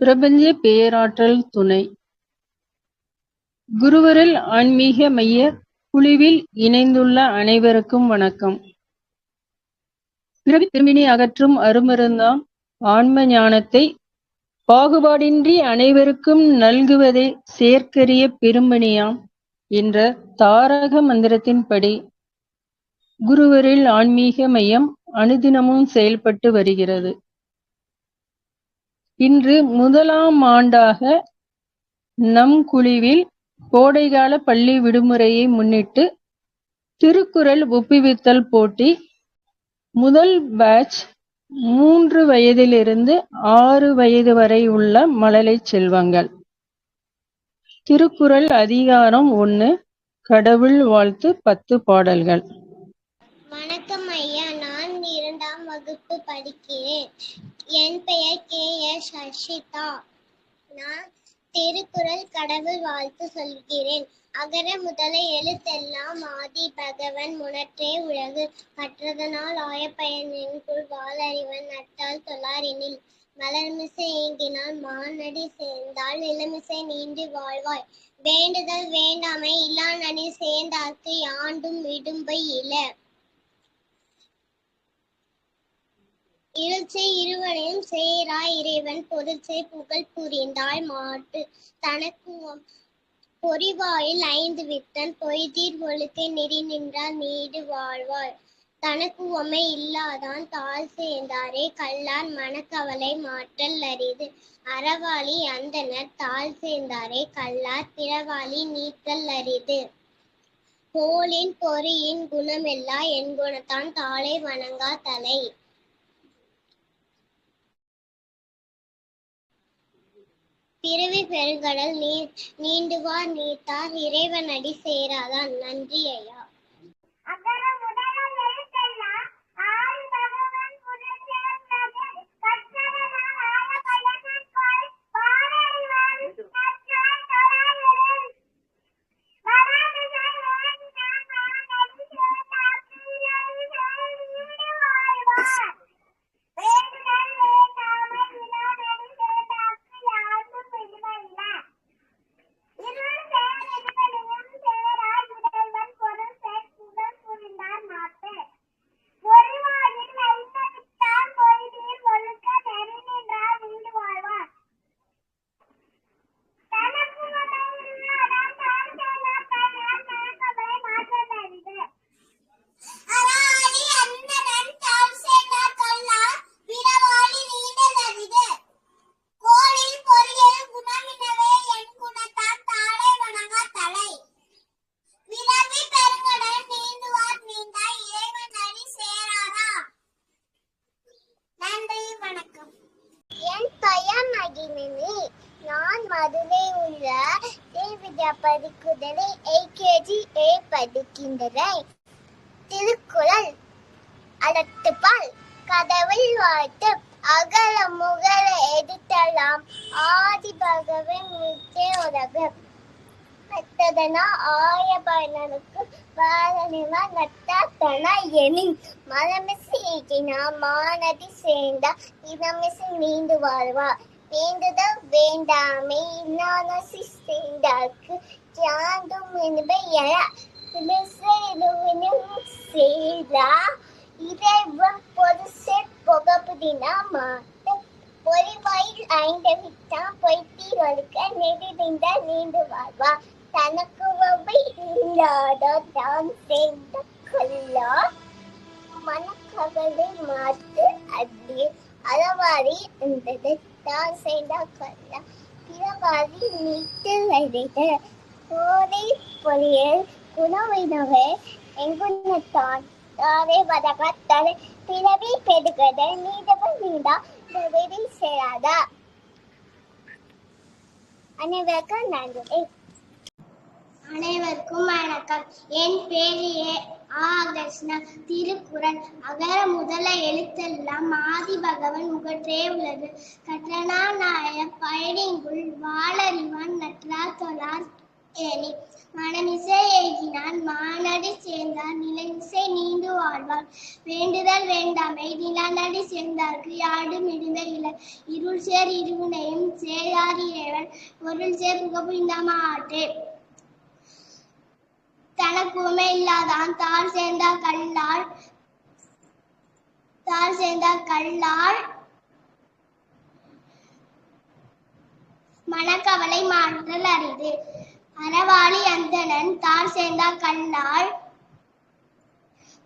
பிரபஞ்ச பேராற்றல் துணை. குருவரல் ஆன்மீக மைய குழுவில் இணைந்துள்ள அனைவருக்கும் வணக்கம். பிறவி திரும்பினி அகற்றும் அருமருந்தாம் ஆன்ம ஞானத்தை பாகுபாடின்றி அனைவருக்கும் நல்குவதே சேர்க்கரிய பெருமணியாம் என்ற தாரக மந்திரத்தின்படி குருவரில் ஆன்மீக மையம் அனுதினமும் செயல்பட்டு வருகிறது. இன்று முதலாம் ஆண்டாக நம் குழுவில் கோடைகால பள்ளி விடுமுறையை முன்னிட்டு திருக்குறள் ஒப்புவித்தல் போட்டி முதல் பேட்ச் மூன்று வயதிலிருந்து ஆறு வயது வரை உள்ள மழலை செல்வங்கள். திருக்குறள் அதிகாரம் ஒன்று கடவுள் வாழ்த்து பத்து பாடல்கள். வணக்கம் ஐயா நான் இரண்டாம் வகுப்பு படிக்கிறேன். என் பெயர் கே. எஸ். ஹர்ஷிதா. நான் திருக்குறள் கடவுள் வாழ்த்து சொல்கிறேன். அகர முதல எழுத்தெல்லாம் ஆதி பகவன் முனற்றே உலகு. கற்றதனால் ஆயப்பயனின் குள் என்குள் வாழறிவன் நட்டால் தொழாரினில். மலர்மிசை ஏங்கினால் மானடி சேர்ந்தால் நிலமிசை நீண்டு வாழ்வாய். வேண்டுதல் வேண்டாமை இல்லா நடி சேர்ந்தார்க்கு யாண்டும் இடும்பை இல. இருச்சை இருவனையும் சேரா இறைவன் பொருச்சை புகழ் புரிந்தாய் மாட்டு. தனக்கு பொறிவாயில் ஐந்து வித்தன் பொய்தீர் ஒழுக்கை நெறி நின்றால் நீடு வாழ்வாய். தனக்கு உமை இல்லாதான் தாழ் சேர்ந்தாரே கல்லார் மனக்கவலை மாற்றல் அரிது. அறவாளி அந்தனர் தாழ் சேர்ந்தாரே கல்லார் பிறவாளி நீக்கல் அரிது. போலின் பொறியின் குணமெல்லா என் குணத்தான் தாளை வணங்கா தலை. பிறவி பெருங்கடல் நீ நீண்டுவார் நீத்தார் இறைவனடி சேராதான் நன்றி ஐயா கோளில் பொறியல் குணமினவே என் குணத்தான் தாளை வணங்கா தலை விரவி பெருங்கடல் நீந்துவார் நீந்தா இறைவன் அடி சேராரா நன்றி வணக்கம் என் பெயர் மகிமினி நான் மதுரை உள்ள ஸ்ரீ வித்யா பரிக்குதலை ஏகேஜி ஏ படிக்கின்றேன் திருக்குறள் அடத்துப்பால் கடவுள் வாழ்த்து. அகல முகல எதிர்த்தலாம். ஆதி பகவன் மிச்சே உலகு மற்றதனா ஆய பயனனுக்கு வாழனிவா நட்டாத்தனா எனின். மலமிசை ஏகினா மானதி சேர்ந்தா இதமிசை நீண்டு வாழ்வா. வேண்டுதல் வேண்டாமை இன்னானசி சேர்ந்தாக்கு யாண்டும் என்பை எழ இலுவினும் செய்தா இறைவன் பொருசே புகப்புதினா மாட்டு பொறிவாயில் ஐந்து விட்டான் பொய்த்தி ஒழுக்க நெடுந்த நீண்டு வாழ்வா தனக்கு வவை இல்லாத தான் சேர்ந்த கொல்லா மனக்கவலை மாற்று அடி அளவாரி இருந்தது தான் சேர்ந்த கொல்லா பிறவாரி நீட்டு வைத்த கோதை பொறியல் குணவினவே எங்குணத்தான் தாரே வதக பிறவி பெருகத நீதவன் நீடா வெறி சேராதா? அனைவருக்கும் நன்றி. அனைவருக்கும் வணக்கம். என் பேர் ஏ. ஆ கிருஷ்ணா திருக்குறள். அகர முதல எழுத்தெல்லாம் ஆதி பகவன் முகற்றே உள்ளது. கற்றனா நாய பயணிங்குள் வாழறிவான் நற்றா தொழார் ஏனி மனமிசை ஏகினான் மானடி சேர்ந்தார் நிலமிசை நீண்டு வாழ்வார் வேண்டுதல் வேண்டாமை நிலநடி சேர்ந்தார்க்கு யாடும் இடுமை இல்லை இருள் சேர் இருவினையும் சேரார் இறைவன் பொருள் சேர் புகப்புரிந்தாம ஆட்டே தனக்கு இல்லாதான் தாழ் சேர்ந்தார் கல்லால் தாழ் சேர்ந்தார் கல்லால் மனக்கவலை மாற்றல் அரிது. அறவாளி அந்தணன் தாழ் சேர்ந்தா கண்ணாள்.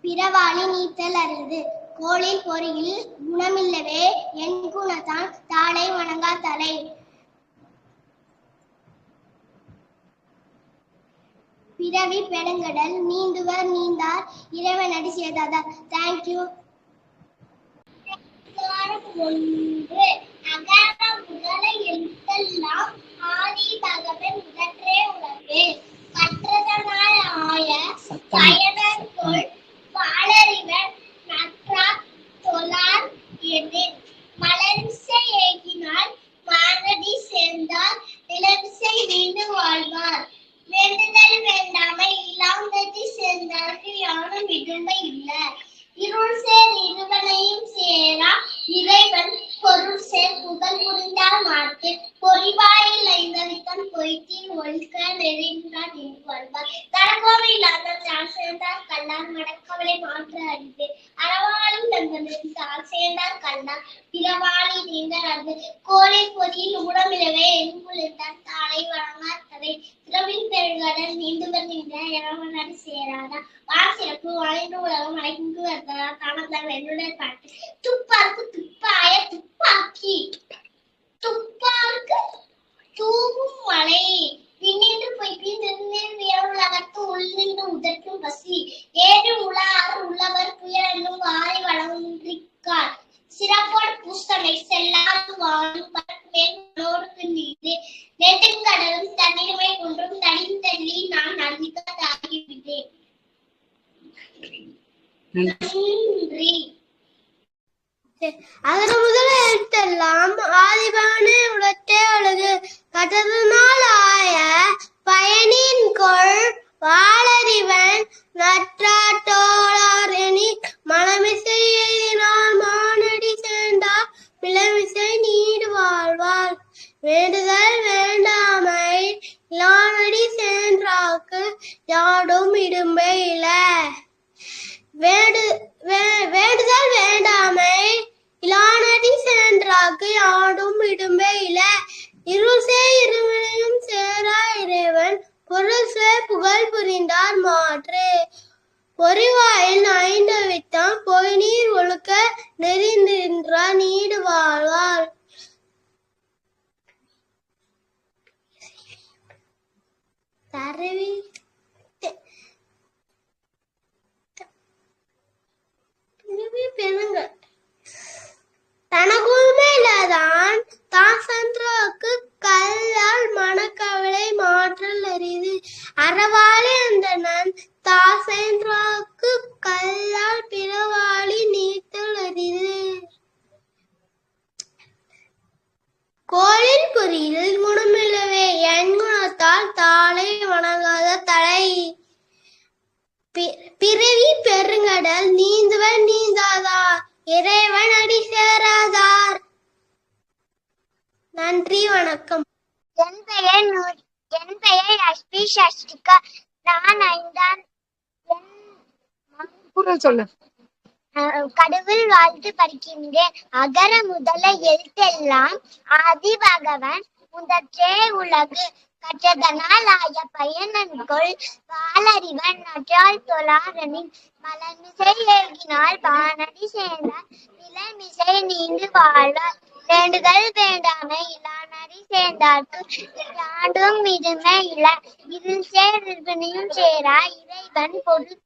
பிறவாளி நீத்தல் அரிது. கோளில் பொறியில் குணமில்லவே என் குணத்தான் தாளை வணங்கா தலை. பிறவி பெருங்கடல் நீந்துவர் நீந்தார் இறைவன் சேதாதார் தேங்க்யூ ஒன்று அகர முதலை எழுத்தெல்லாம் ஆதி பகவன் முதற்றே உலகு. கற்றதனால் ஆய நற்றா தொழார் எதிர். ஏகினால் மானடி சேர்ந்தார் நிலமிசை நீண்டு வாழ்வார். வேண்டுதல் வேண்டாமை இல்லாததி சேர்ந்தார்க்கு யாரும் விடுமை இல்ல. இருள் சேர் இருவனையும் சேரா இறைவன் பொருள் சேர் புகழ் புரிந்தால் மாட்டு பொறிவாயில் ஐந்தவித்தன் பொய்த்தின் ஒழுக்க நெறிந்தார் நின்று வாழ்வார் தரக்கோவை இல்லாத தாழ் சேர்ந்தார் கல்லார் மாற்ற அறவாளும் தந்தனின் தாழ் சேர்ந்தார் கல்லார் பிறவாளி நீந்தார் அது கோலை பொதியில் உடம்பிலவே எங்குளிர்ந்தார் தாளை வழங்கார் தலை திரவின் பெருங்கடல் நீந்துவர் நின்ற இளவனடி சேராதா. வாசிறப்பு வளைந்து உலகம் அழைந்து வருகிறார் காணத்தார் வெள்ளுடர் பாட்டு. துப்பாருக்கு துப்பாய துப்பாக்கி. துப்பாருக்கு தூவும் மலை. பின்னின்று போய் பின்னின்று உலகத்து உள்நின்று உதற்றும் பசி ஏறு உலார் உள்ளவர் புயலும் വാരി വളർന്നിരിക്കാൻ. சிறப்போடு புஸ்தமை செல்லாது வாழும் மேலோருக்கு நீது நெடுங்கடலும் தண்ணீருமை ஒன்றும் தடியும் தள்ளி நான் நந்திக்காகிவிட்டேன் நன்றி அதன் முதல் எழுத்தெல்லாம் ஆதிபானே உலகே அழகு கற்றதனால் ஆய பயனின் கொள் வாழறிவன் நற்றாட்டோளார் எனி மனமிசை எழுதினால் மானடி சேர்ந்தார் பிளமிசை நீடு வாழ்வாள். வேண்டுதல் வேண்டாமை யானடி சென்றாக்கு யாடும் இடும்பே இல. வேடு வே- வேண்டுதல் வேண்டாமை இலானடி சென்றாக்கு யாடும் இடும்பே இல. இருசே சே சேரா இறைவன் பொருள் சே புகழ் புரிந்தார் மாற்று. பொறிவாயில் வித்தம் பொய் நீர் ஒழுக்க நெறிந்திருந்தார் நீடு வாழ்வார். தரவி பிறவி தனக்குமே இல்லாதான் தான் கல்லால் மனக்கவலை மாற்றல் அறிது அறவாளி அந்த நன் சென்றாக்கு கல்லால் பிறவாளி நீத்தல் அறிது கோளின் பொறியில் குணமில்லவே என் குணத்தால் தாளை வணங்காத தலை. பிறவி பெருங்கடல் நீந்துவர் நீந்தாதா. இறைவன் அடி சேராதார். நன்றி வணக்கம். என் பெயர் நூர் என் பெயர் அஸ்பி சஷ்டிகா நான் ஐந்தாம் என் குரல் சொல்லு. கடவுள் வாழ்த்து படிக்கின்றேன். அகர முதல எழுத்தெல்லாம் ஆதி பகவன் முதற்றே உலகு. கற்றதனால் ஆய பயனன்கொள் பாலறிவன் நற்றால் தொழாரனின் மலர்மிசை ஏகினால் பானடி சேர்ந்தார். நிலமிசை நீண்டு வாழ்வார். வேண்டுதல் வேண்டாமை இலானடி சேர்ந்தார்க்கு ஆண்டும் இதுமே இல இதில் சேர் சேரா. இறைவன் பொருள்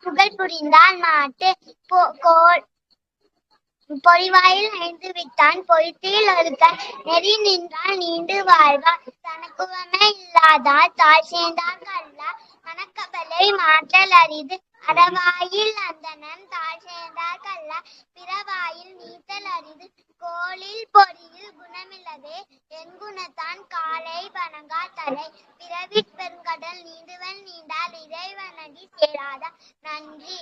புகழ் புரிந்தால் நாட்டு போ- கோல் பொறிவாயில் ஐந்து விட்டான் பொய்த்தியில் ஒருக்க நெறி நின்றால் நீண்டு வாழ்வார் தனக்குவன இல்லாதார் தாய் சேர்ந்தார் கல்லா மனக்கவலை மாற்றல் அரிது. அறவாயில் அந்தணன் தாழ் சேர்ந்தார் பிறவாயில் நீத்தல் அறிந்து கோளில் பொறியில் குணமில்லவே என் குணத்தான் காலை வணங்கா தலை. பிறவிற் பெருங்கடல் நீந்துவ சேராத. நன்றி.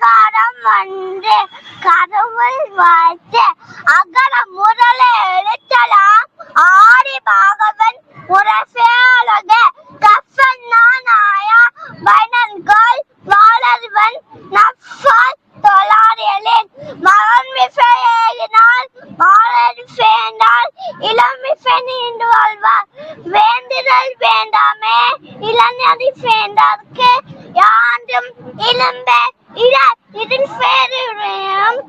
காரம் வந்து கடவுள் வாழ்த்து அகர முதல எழுத்தலாம் ஆடி பாகவன் அழகு. கஃபன் நானாயா பைனன்கள் வாழர்வன் நஃபால் தொழாரியலின் மகன் மிசை ஏகினால் மாலர் வேண்டால் இளம் மிசை நீண்டு வாழ்வார். வேண்டுதல் வேண்டாமே இளநதி வேண்டார்க்கு யாண்டும் இளம்பே இட. இதில் பேருடையும்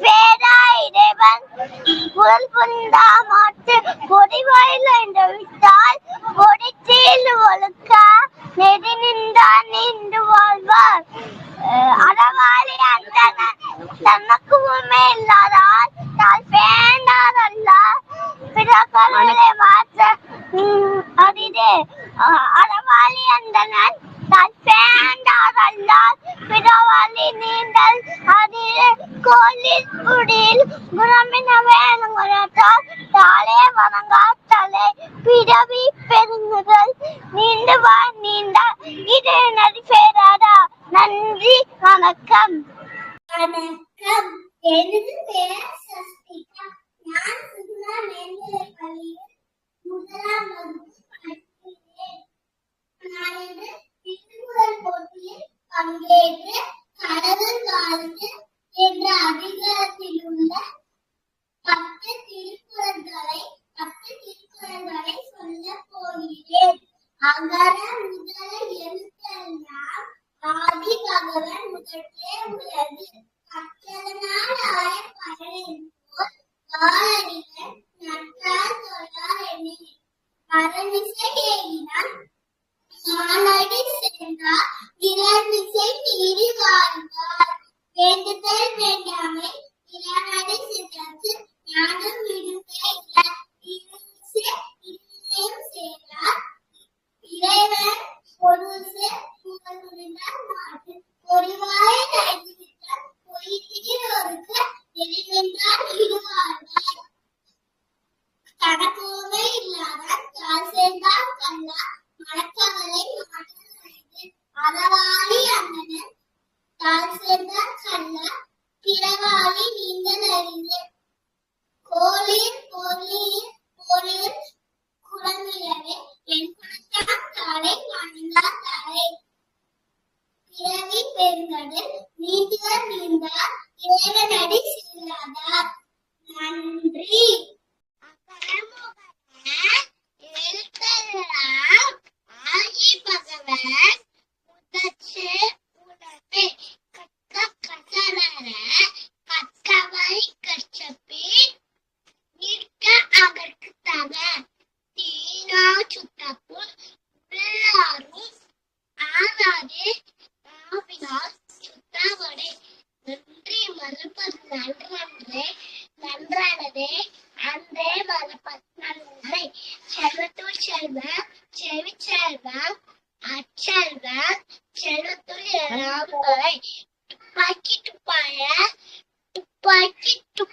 வேதா இறைவன் புகழ் புரிந்தா மாட்டு பொடிவாயில் என்று விட்டால் ஒழுக்க நெறி நின்றான் நின்று வாழ்வார். அறவாளி அந்தணன் தனக்கு இல்லாதால் தால் வேண்டாதல்ல பிற கருளை மாற்ற அரிதே. அறவாளி தால் பிறவாளி நீண்டல் கோலில் குடில் குரமின வேணுங்கிறதால் தாளே வணங்கா தலை பிறவி பெருங்குதல். நீண்டு வா நீண்டா இது நதி சேராதா நன்றி வணக்கம் வணக்கம்.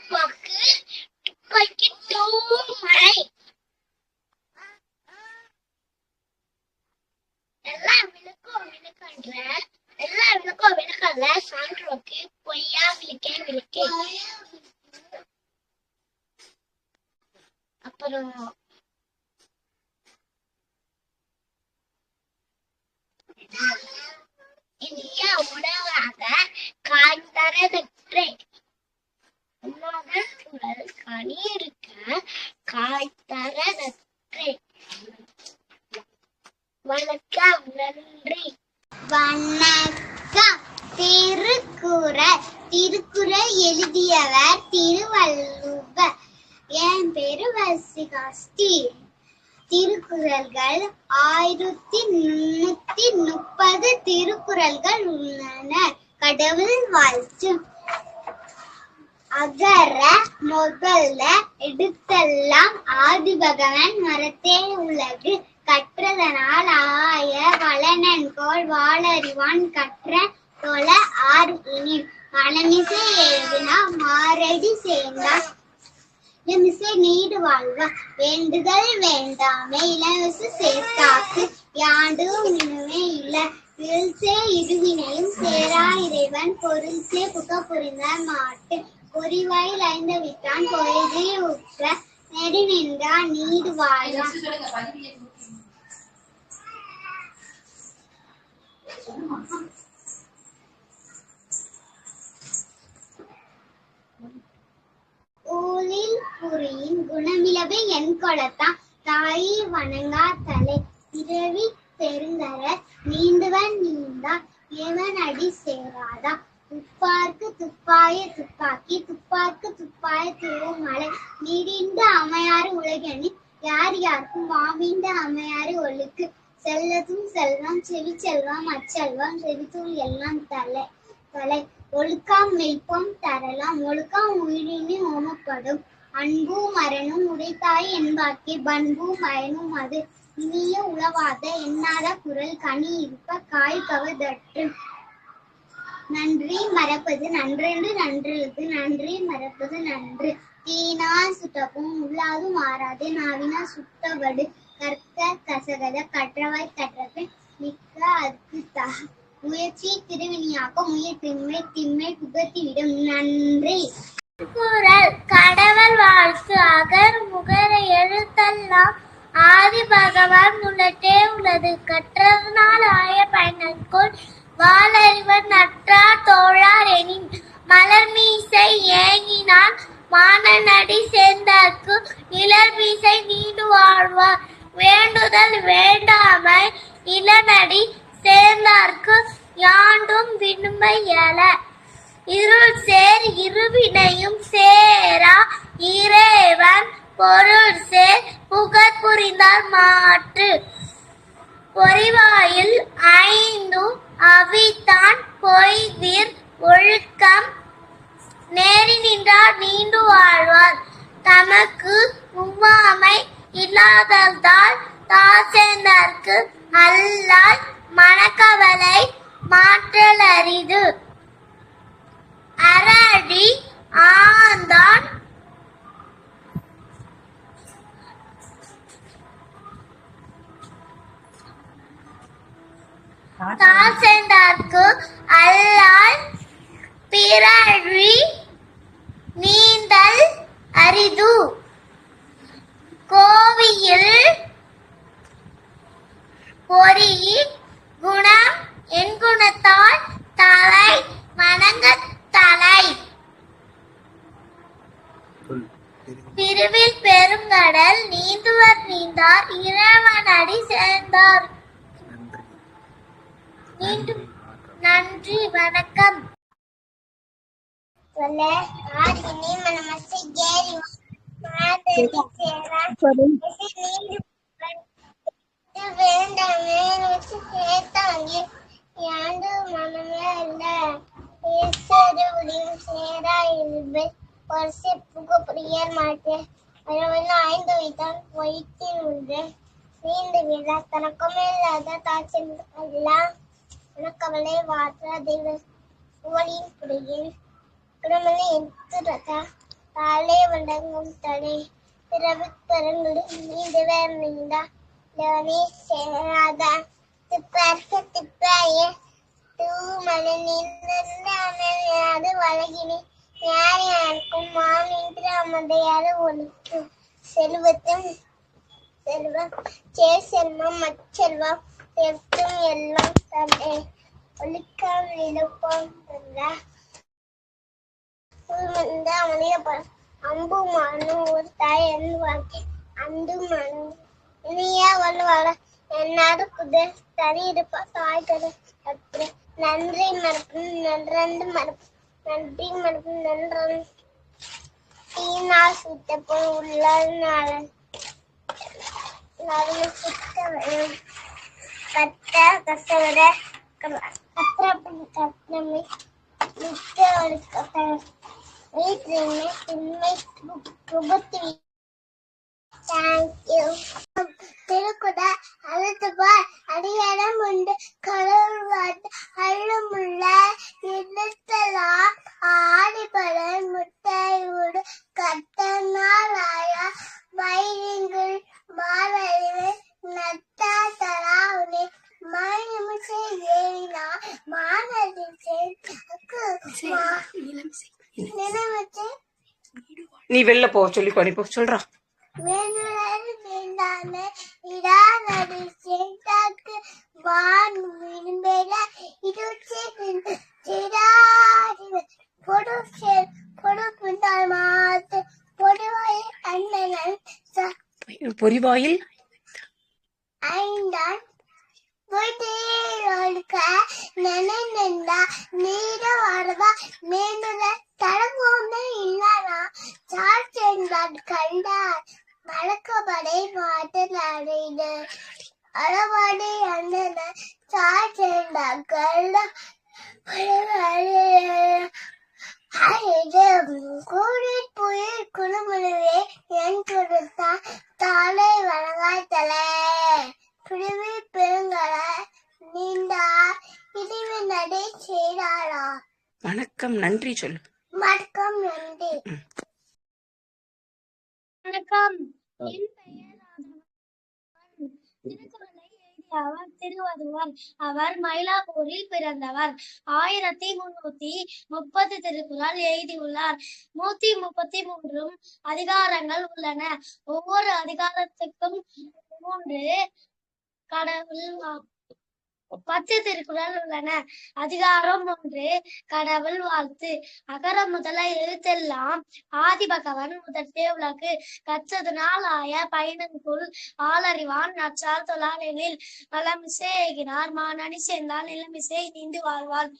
துப்பாக்கி துப்பாக்கு துப்பாக்கி தூவும் மழை. எல்லா விளக்கும் விளக்கன்ற எல்லா விளக்கும் விளக்கல்ல. சான்றோக்கு பொய்யா விளக்கே விளக்கே. அப்புறம் இனிய உணவாக காய்தரதற்றே உணவாக குரல் கனி இருக்க காய்தரதற்றே வணக்கம் நன்றி வணக்கம் திருக்குறள் எழுதியவர் திருவள்ளுவர். என் பேரு வசிகாஸ்தி. திருக்குறள்கள் ஆயிரத்தி முன்னூத்தி முப்பது திருக்குறள்கள் உள்ளன. கடவுள் வாழ்த்து. அகர முதல்ல எடுத்தெல்லாம் ஆதி பகவன் மரத்தே உலகு. கற்றதனால் ஆய வளனன்கோள் வாழறிவான் கற்ற தொல ஆறு இனி மனமிசை எழுதினா மாரடி சேர்ந்தார் இளமிசை நீடு வாழ்வா வேண்டுதல் வேண்டாமே இளமிசை சேர்த்தாக்கு. யாண்டும் இனிமே இல்ல இடுவினையும் சேரா இறைவன். பொருள்சே புக புரிந்தார் மாட்டு பொறிவாயில் ஐந்து விட்டான் பொழுதே உற்ற நெடு நின்றான் நீடு வாழான் ஊழில் புரியின் குணமிலவே என் தாயை வணங்கா தலை. பிறவி பெருங்கர நீந்துவன் நீந்தா. எவன் அடி சேராதா? துப்பார்க்கு துப்பாய துப்பாக்கி. துப்பார்க்கு துப்பாய திருமலை நீடிந்த அமையாறு உலகனி யார் யாருக்கும் வாமிந்த அமையாறு ஒழுக்கு. செல்லதும் செல்வம் செவி செல்வம் அச்செல்வம் செவித்தூள் எல்லாம் தலை. கலை. ஒழுக்காம் மெய்ப்பம் தரலாம். ஒழுக்காம் உயிரினி ஓமப்படும் அன்பும் மரணும் உடைத்தாய் என்பாக்கே பண்பும் பயனும் அது. இனிய உளவாத எண்ணாத குரல். கனி இருப்ப காய் கவதற்று. நன்றி மறப்பது நன்றென்று நன்றெழுது நன்றி மறப்பது நன்று. தீனா சுட்டப்பும் உள்ளாது மாறாது. நாவினா சுட்டவடு கற்க கசகத கற்றவாய் கற்றபின் மிக்க அதுக்கு தக முயற்சி திருவினியாக்க முயற் திண்மை திண்மை புகத்திவிடும் நன்றி. குரல் கடவுள் வாழ்த்து அகர் முகர எழுத்தெல்லாம் ஆதி பகவான் உள்ளட்டே உள்ளது. கற்றதனால் ஆய பயனற்கொள் வாழறிவர் நற்றார் தோழார் எனின் மலர் மீசை ஏங்கினான் மானநடி சேர்ந்தார்க்கு நிழல் மீசை நீடு வாழ்வார். வேண்டுதல் வேண்டாமை இளநடி சேர்ந்தார்க்கு யாண்டும் விண்மை இருள் சேர் இருவினையும் சேரா இறைவன் பொருள் சேர் புகழ் புரிந்தார் மாற்று. பொறிவாயில் ஐந்தும் அவித்தான் பொய்தீர் ஒழுக்கம். நேரி நின்றார் நீண்டு வாழ்வார். தமக்கு உமாமை இல்லாததால் தாசேந்தார்க்கு அல்லால் மனக்கவலை மாற்றல் அரிது அரடி ஆந்தான் தாசேந்தார்க்கு அல்லால் பிறழி நீந்தல் அரிது. கோவியில் பொறி குணம் என் குணத்தால் தலை வணங்க தலை. பிரிவில் பெருங்கடல் நீந்துவர் நீந்தார் இறைவனடி சேர்ந்தார். மீண்டும் நன்றி வணக்கம். சொல்ல ஆதினி மனமசை கேரி மாதவி சேரா. வேண்டாமே வச்சு சேர்த்தாங்க. யாண்டு மனமே இல்ல. ஈஸ்வர உதயம் சேரா புரியர் மாட்டேன் அரவன் ஐந்து வைத்தான் வைத்தின் உண்டு. நீண்டு விழ தனக்குமே இல்லாத தாச்சல் எல்லாம் உனக்கவலை வாற்ற தெய்வ சுவலின் புரியில் எடுத்துறதா நீண்டு வேற நீண்டா லவனே சேராதா திப்பார்க்க திப்பாய தூமலை நின்றது வழகினி யார் யாருக்கும் மாமின்று அமதையாத ஒழுக்கு செல்வத்தும் செல்வம் சே செல்வம் மச்செல்வம் செல்வம் எல்லாம் தந்தை ஒழுக்கம் இழுப்பம் வந்து அவனைய அம்பு மனு ஒரு தாய் என்று வாக்கி அந்து மனு இனியா வள்ளுவாள என்னாடு குது தனி இருப்பா. தாய் கரு நன்றி மறுப்பு நன்றண்டு மறுப்பு நன்றி மறுப்பு நன்றன் தீனால் சுத்த போய் உள்ள நாளன் நடுவு சுத்த வேணும் கத்த கசவர கத்திரப்படி கத்தமை மிக்க ஒழுக்கத்தை வீட்டிலுமே திண்மை திருக்குட அழுதுபார். அடியடம் உண்டு. கடவுள் அள்ளுமுள்ள இருத்தலாம் ஆடிபலன் முட்டை உடு கத்தனாலாயா வைரங்கள் மாவழிவு நத்தா தலாவுனே மாநிமிஷே ஏறினா மாநதிசே நிலமச்சே நீ வெளில போ சொல்லி கொடி போ சொல்றான் வேணுனது வேண்டாமே இடாதது செய்தாக்கு வான் விரும்பல இது சிடாதி பொடு செல் பொடு பின்னால் மாத்து அண்ணன் பொறிவாயில் ஐந்தான் நினைந்தா நீர வரதா மேனுல தடங்கோமே கண்டார். வழக்கப்படை மாட்டில் அடைந்து அளவாடி அண்ணன சார்ஜ் என்பார் கண்டா கூடி புயல் குழுமுழுவே என் கொடுத்தா தாளை வழங்காய் தலை பிரிவி பெருங்கல நீண்டா இடிவு நடை செய்தாரா? வணக்கம் நன்றி சொல்லு. வணக்கம் நன்றி. வணக்கம். என் பெயர் ராஜவன். திருக்குறளை எழுதியவர் திருவள்ளுவர். அவர் மயிலாப்பூரில் பிறந்தவர். ஆயிரத்தி முன்னூத்தி முப்பது திருக்குறள் எழுதியுள்ளார். நூத்தி முப்பத்தி மூன்றும் அதிகாரங்கள் உள்ளன. ஒவ்வொரு அதிகாரத்துக்கும் மூன்று கடவுள் பச்சை திருக்குறள் உள்ளன. அதிகாரம் ஒன்று கடவுள் வாழ்த்து. அகர முதல எழுத்தெல்லாம் ஆதி பகவன் முதற்றே உலகு. கற்றதுனால் ஆய பயணங்குள் ஆளறிவான். நற்றால் தொழாரெனில் நலமிசை எகினார் மானணி சேர்ந்தால் நிலமிசை நீண்டு வாழ்வாள்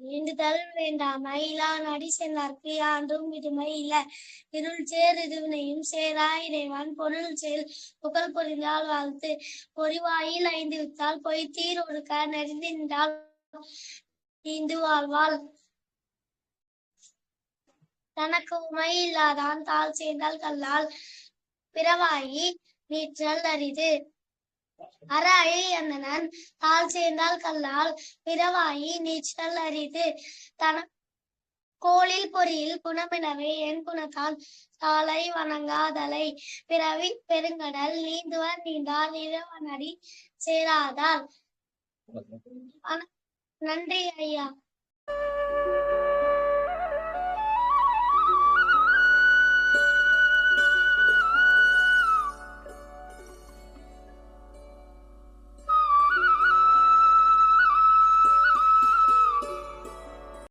நீண்டுதல் வேண்டாமை. மயிலா நடி சேர்ந்தார்க்கு யாண்டும் விடுமை இல்ல. இருள் சேர் இதுவினையும் சேரா இறைவன் பொருள் செயல் புகழ் பொறிந்தால் வாழ்த்து. பொறிவாயில் ஐந்து வித்தால் பொய்த்தீர் ஒழுக்க நெறிந்தால் நீந்து வாழ்வாள். தனக்கு உமை இல்லாதான் தாள் சேர்ந்தால் கல்லால். பிறவாயி நீற்றல் அரிது. அராயி அந்தணன் தால் சேர்ந்தால் கல்லால் பிறவாயி நீச்சல் அரிது. தன கோளில் பொறியில் குணமெனவே என் குணத்தால் சாலை வணங்காதலை. பிறவி பெருங்கடல் நீந்துவர் நீண்டால் இறைவனடி சேராதால். நன்றி ஐயா.